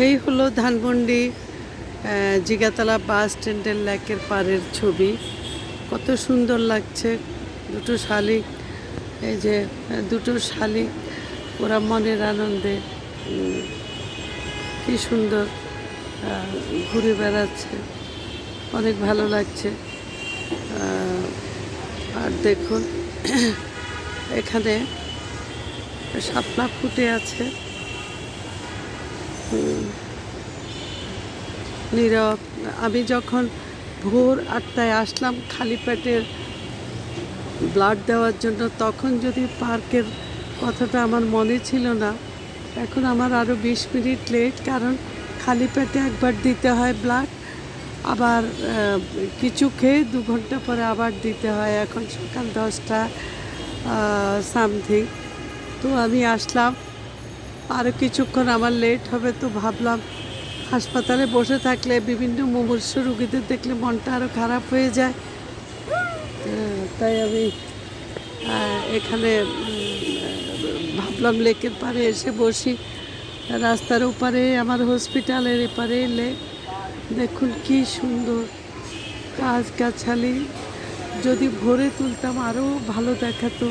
এই হলো ধানমন্ডি জিগাতলা বাস স্ট্যান্ডের ল্যাকের পাড়ের ছবি। কত সুন্দর লাগছে, দুটো শালিক, এই যে, দুটো শালিক, ওরা মনের আনন্দে কি সুন্দর ঘুরে বেড়াচ্ছে, অনেক ভালো লাগছে। আর দেখুন, এখানে শাপলা ফুটে আছে। নীরব। আমি যখন ভোর আটটায় আসলাম খালি পেটের ব্লাড দেওয়ার জন্য, তখন যদি পার্কের কথাটা আমার মনে ছিল না, এখন আমার আরও বিশ মিনিট লেট কারণ খালি পেটে একবার দিতে হয় ব্লাড আবার কিছু খেয়ে দু ঘণ্টা পরে আবার দিতে হয়, এখন সকাল দশটা সামথিং তো আমি আসলাম আরও কিছুক্ষণ আমার লেট হবে তো ভাবলাম হাসপাতালে বসে থাকলে বিভিন্ন মুমূর্ষ রুগীদের দেখলে মনটা আরও খারাপ হয়ে যায়। তাই আমি এখানে ভাবলাম লেকের পাড়ে এসে বসি। রাস্তার ওপারে, আমার হসপিটালের এপারে লেক দেখুন কি সুন্দর কাজ গাছগাছালি যদি ভোরে তুলতাম আরও ভালো দেখাতো।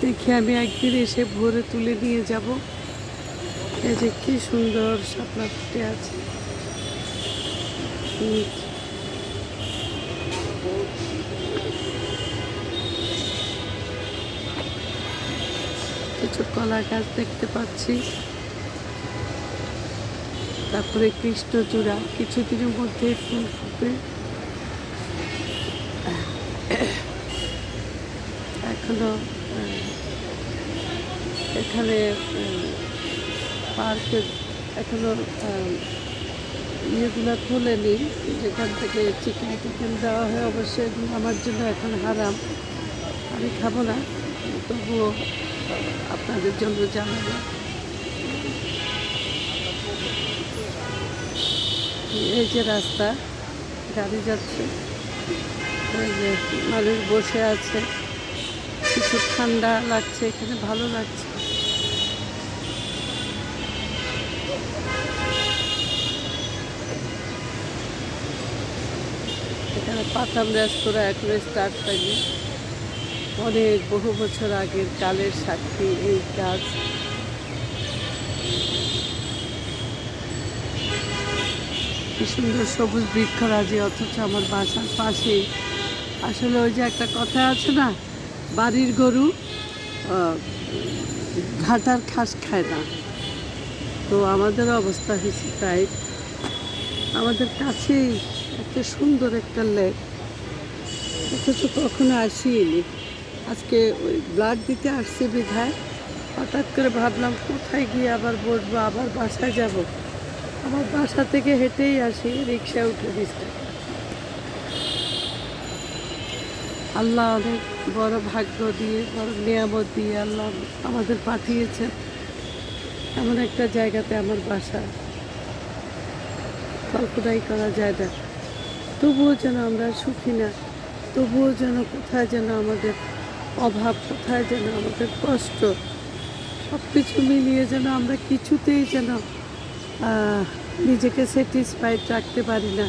দেখি আমি একদিন এসে ভরে তুলে নিয়ে যাব। এই যে কি সুন্দর শাপলা ফুটে আছে। কিছু কলা গাছ দেখতে পাচ্ছি। তারপরে কৃষ্ণচূড়া, কিছুদিনের মধ্যে ফুল ফুটবে। এখনও, এখানে পার্কের এখনও আহ, ইয়েগুলো খোলেনি। যেখান থেকে চিকেন টিকেন দেওয়া হয় অবশ্যই আমার জন্য এখন হারাম। আমি খাব না তবুও আপনাদের জন্য জানাব। এই যে রাস্তা গাড়ি যাচ্ছে। মানুষ বসে আছে। কিছু ঠান্ডা লাগছে এখানে ভালো লাগছে এখানে পাতাম রেস্তোরাঁ এখন স্টার্ট হয়নি। অনেক বহু বছর আগের কালের সাক্ষী এই গাছ কি সুন্দর সবুজ বৃক্ষরাজি অথচ আমার বাসার পাশে। আসলে ওই যে একটা কথা আছে না, বাড়ির গরু ঘাটার ঘাস খায় না। তো আমাদের অবস্থা হয়েছে তাই। আমাদের কাছেই এত সুন্দর একটা লেক। অথচ কখনো আসিনি। আজকে ওই ব্লাড দিতে আসছে বিধায়। হঠাৎ করে ভাবলাম, কোথায় গিয়ে আবার বসবো, আবার বাসায় যাব? আমার বাসা থেকে হেঁটেই আসি রিক্সা উঠে টাকা। আল্লাহ অনেক বড় ভাগ্য দিয়ে, বড় নিয়ামত দিয়ে আল্লাহ আমাদের পাঠিয়েছেন। এমন একটা জায়গাতে আমার বাসা। কল্পনাই করা যায় না। তবুও যেন আমরা সুখী না, তবুও যেন কোথায় যেন আমাদের অভাব, কোথায় যেন আমাদের কষ্ট সব কিছু মিলিয়ে যেন আমরা কিছুতেই যেন নিজেকে স্যাটিসফাইড রাখতে পারি না।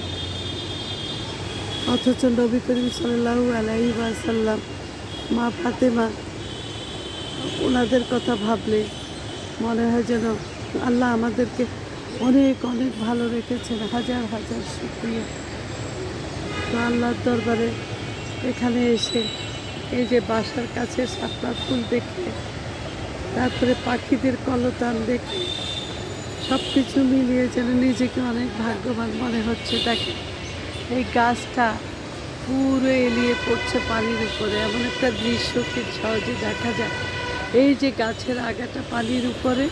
অথচ নবী করিম সাল্লাহু আলাইহি ওয়াসাল্লাম, মা ফাতেমা, ওনাদের কথা ভাবলে মনে হয় যেন আল্লাহ আমাদেরকে অনেক অনেক ভালো রেখেছেন, হাজার হাজার শুক্রিয়া। তো আল্লাহর দরবারে এখানে এসে এই যে বাসার কাছে শাপলা ফুল দেখে, তারপরে পাখিদের কলতান দেখে সব কিছু মিলিয়ে যেন নিজেকে অনেক ভাগ্যবান মনে হচ্ছে। দেখে এই গাছটা পুরো এলিয়ে পড়ছে পানির উপরে। এমন একটা দৃশ্য খুব সহজে দেখা যায়। এই যে গাছের আগাটা পানির উপরে,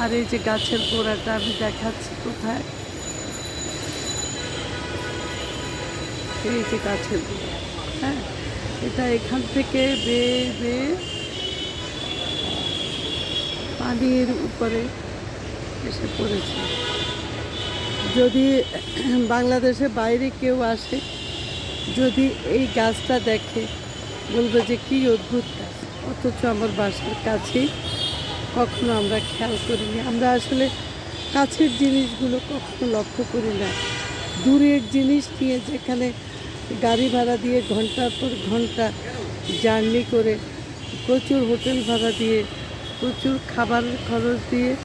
আর এই যে গাছের গোড়াটা আমি দেখাচ্ছি কোথায়? এই গাছের হ্যাঁ এটা এখান থেকে বেয়ে বেয়ে পানির উপরে এসে পড়েছে। যদি বাংলাদেশে বাইরে কেউ আসে, যদি এই গাছটা দেখে, বলবে যে কী অদ্ভুত গাছ, অথচ আমার বাসার কাছেই কখনো আমরা খেয়াল করিনি। আমরা আসলে কাছের জিনিসগুলো কখনো লক্ষ্য করি না। দূরের জিনিস নিয়ে যেখানে গাড়ি ভাড়া দিয়ে ঘণ্টার পর ঘণ্টা জার্নি করে প্রচুর হোটেল ভাড়া দিয়ে, প্রচুর খাবারের খরচ দিয়ে